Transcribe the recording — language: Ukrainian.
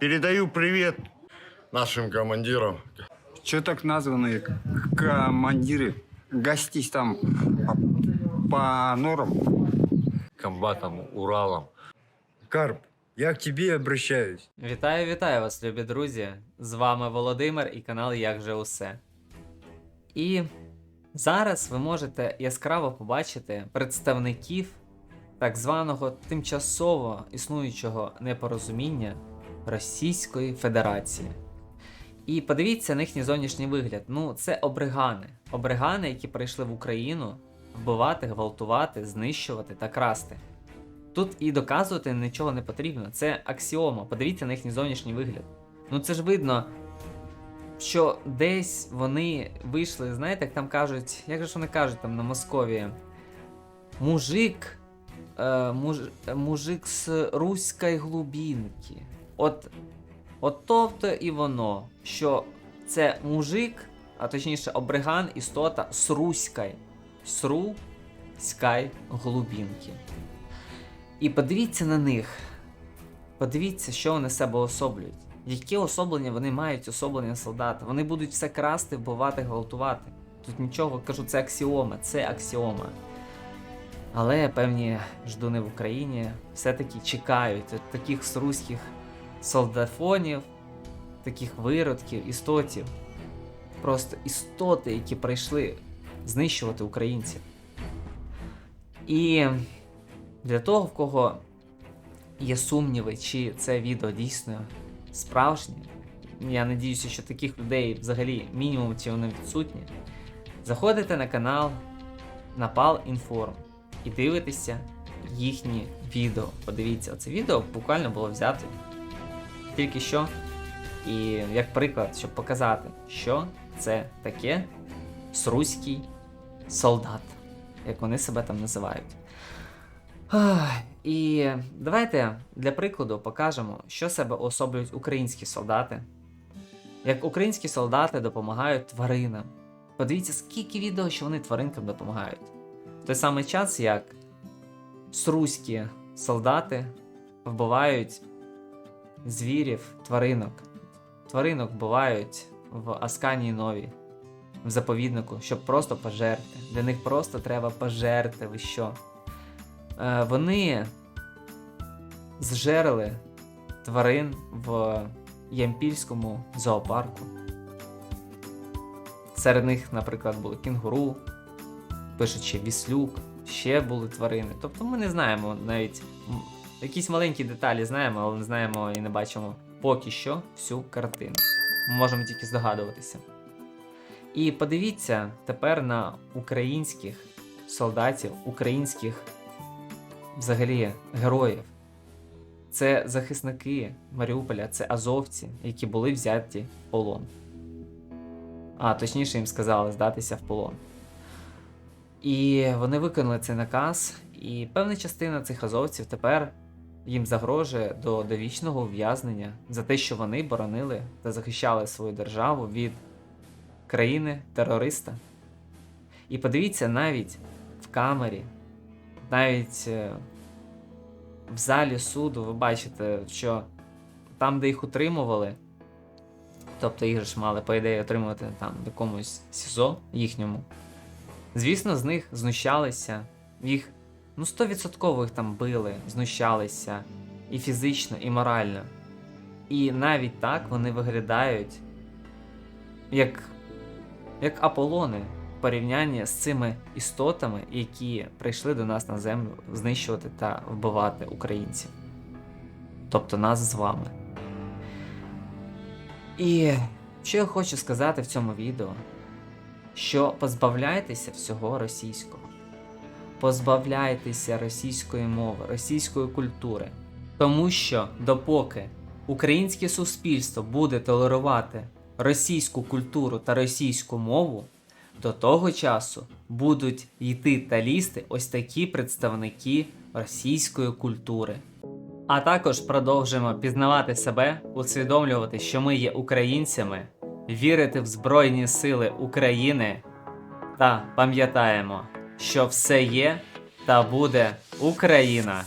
Передаю привет нашим командирам. Что так названы командиры? Гостись там по, по норам. комбатом Уралом. Карп, я к тебе обращаюсь. Вітаю, вітаю вас, любі друзі! З вами Володимир і канал Як же усе. І зараз ви можете яскраво побачити представників так званого тимчасово існуючого непорозуміння Російської Федерації. І подивіться на їхній зовнішній вигляд. Ну, це обригани. Обригани, які прийшли в Україну вбивати, гвалтувати, знищувати та красти. Тут і доказувати нічого не потрібно. Це аксіома. Подивіться на їхній зовнішній вигляд. Ну це ж видно, що десь вони вийшли, знаєте, як там кажуть, як же ж вони кажуть там на Московії? Мужик. Е, муж, мужик з руської глубинки. От, от тобто і воно, що це мужик, а точніше обриган, істота з руської. З руської глубинки. І подивіться на них. Подивіться, що вони себе особлюють. Які особлення вони мають особлення солдата? Вони будуть все красти, вбивати, гвалтувати. Тут нічого, кажу, це аксіома, це аксіома. Але певні ждуни в Україні все-таки чекають таких сруських солдафонів, таких виродків, істотів. Просто істоти, які прийшли знищувати українців. І для того, в кого є сумніви, чи це відео дійсно справжнє, я надіюся, що таких людей взагалі мінімум чи вони відсутні. Заходите на канал Напал Інформ і дивитеся їхні відео. Подивіться, це відео буквально було взято тільки що. І як приклад, щоб показати, що це таке сруський солдат, як вони себе там називають. І давайте для прикладу покажемо, що себе уособлюють українські солдати. Як українські солдати допомагають тваринам. Подивіться, скільки відео, що вони тваринкам допомагають. В той самий час, як сруські солдати вбивають звірів, тваринок. Тваринок вбивають в Асканії Нові, в заповіднику, щоб просто пожерти. Для них просто треба пожерти, ви що? Е, вони зжерли тварин в Ямпільському зоопарку. Серед них, наприклад, були кінгуру, пишуть ще віслюк, ще були тварини. Тобто ми не знаємо навіть якісь маленькі деталі знаємо, але не знаємо і не бачимо поки що всю картину. Ми можемо тільки здогадуватися. І подивіться тепер на українських солдатів, українських взагалі героїв. Це захисники Маріуполя, це азовці, які були взяті в полон. А точніше їм сказали здатися в полон. І вони виконали цей наказ, і певна частина цих азовців тепер їм загрожує до довічного ув'язнення за те, що вони боронили та захищали свою державу від країни терориста. І подивіться навіть в камері, навіть е, в залі суду ви бачите, що там, де їх утримували, тобто їх ж мали, по ідеї, отримувати там якомусь СІЗО їхньому. Звісно, з них знущалися, їх ну 100% їх там били, знущалися і фізично, і морально. І навіть так вони виглядають як, як Аполлони в порівнянні з цими істотами, які прийшли до нас на землю знищувати та вбивати українців. Тобто нас з вами. І що я хочу сказати в цьому відео, що позбавляйтеся всього російського. Позбавляйтеся російської мови, російської культури. Тому що допоки українське суспільство буде толерувати російську культуру та російську мову, до того часу будуть йти та лізти ось такі представники російської культури. А також продовжуємо пізнавати себе, усвідомлювати, що ми є українцями, вірити в Збройні Сили України та пам'ятаємо, що все є та буде Україна.